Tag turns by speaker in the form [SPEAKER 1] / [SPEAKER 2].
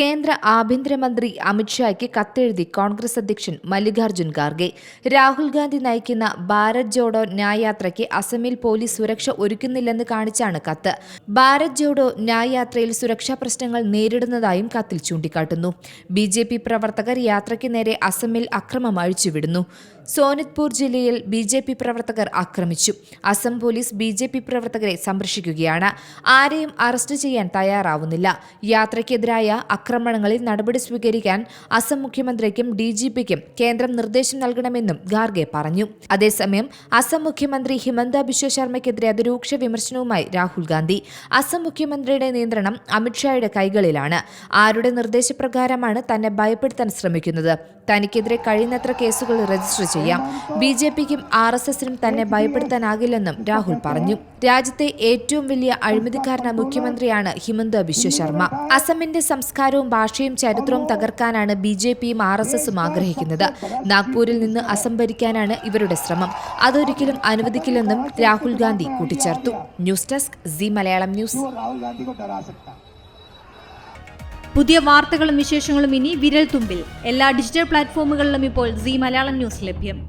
[SPEAKER 1] കേന്ദ്ര ആഭ്യന്തരമന്ത്രി അമിത്ഷായ്ക്ക് കത്തെഴുതി കോൺഗ്രസ് അധ്യക്ഷൻ മല്ലികാർജുൻ ഖാർഗെ. രാഹുൽ ഗാന്ധി നയിക്കുന്ന ഭാരത് ജോഡോ ന്യായയാത്രയ്ക്ക് അസമിൽ പോലീസ് സുരക്ഷ ഒരുക്കുന്നില്ലെന്ന് കാണിച്ചാണ് കത്ത്. ഭാരത് ജോഡോ ന്യായയാത്രയിൽ സുരക്ഷാ പ്രശ്നങ്ങൾ നേരിടുന്നതായും കത്തിൽ ചൂണ്ടിക്കാട്ടുന്നു. ബി ജെ പി പ്രവർത്തകർ യാത്രയ്ക്ക് നേരെ അസമിൽ അക്രമം അഴിച്ചുവിടുന്നു. സോനിത്പൂർ ജില്ലയിൽ ബി ജെ പി പ്രവർത്തകർ ആക്രമിച്ചു. Assam police B J P പ്രവർത്തകരെ സംരക്ഷിക്കുകയാണ്. ആരെയും അറസ്റ്റ് ചെയ്യാൻ തയ്യാറാവുന്നില്ല. യാത്രയ്ക്കെതിരായ ആക്രമണങ്ങളിൽ നടപടി സ്വീകരിക്കാൻ അസം മുഖ്യമന്ത്രിക്കും ഡി ജി പിക്കും കേന്ദ്രം നിർദ്ദേശം നൽകണമെന്നും ഗാർഗെ പറഞ്ഞു. അതേസമയം അസം മുഖ്യമന്ത്രി ഹിമന്ത ബിശ്വ ശർമ്മയ്ക്കെതിരെ അതിരൂക്ഷ വിമർശനവുമായി രാഹുൽ ഗാന്ധി. അസം മുഖ്യമന്ത്രിയുടെ നിയന്ത്രണം അമിത്ഷായുടെ കൈകളിലാണ്. ആരുടെ നിർദ്ദേശപ്രകാരമാണ് തന്നെ ഭയപ്പെടുത്താൻ ശ്രമിക്കുന്നത്? തനിക്കെതിരെ കഴിയുന്നത്ര കേസുകൾ രജിസ്റ്റർ ചെയ്യാം. ബി ജെ പിക്കും ആർ എസ് എസിനും തന്നെ ഭയപ്പെടുത്താനാകില്ലെന്നും രാഹുൽ പറഞ്ഞു. രാജ്യത്തെ ഏറ്റവും വലിയ അഴിമതിക്കാരന മുഖ്യമന്ത്രിയാണ് ഹിമന്ത ബിശ്വ ശർമ്മ. അസമിന്റെ സംസ്കാരവും ഭാഷയും ചരിത്രവും തകർക്കാനാണ് ബി ജെ പിയും ആർ എസ് എസും ആഗ്രഹിക്കുന്നത്. നാഗ്പൂരിൽ നിന്ന് അസംഭരിക്കാനാണ് ഇവരുടെ ശ്രമം. അതൊരിക്കലും അനുവദിക്കില്ലെന്നും രാഹുൽ ഗാന്ധി കൂട്ടിച്ചേർത്തു. News desk C Malayalam news.
[SPEAKER 2] പുതിയ വാർത്തകളും വിശേഷങ്ങളും ഇനി വിരൽ തുമ്പിൽ എല്ലാ ഡിജിറ്റൽ പ്ലാറ്റ്ഫോമുകളിലും ഇപ്പോൾ സി മലയാളം ന്യൂസ് ലഭ്യം.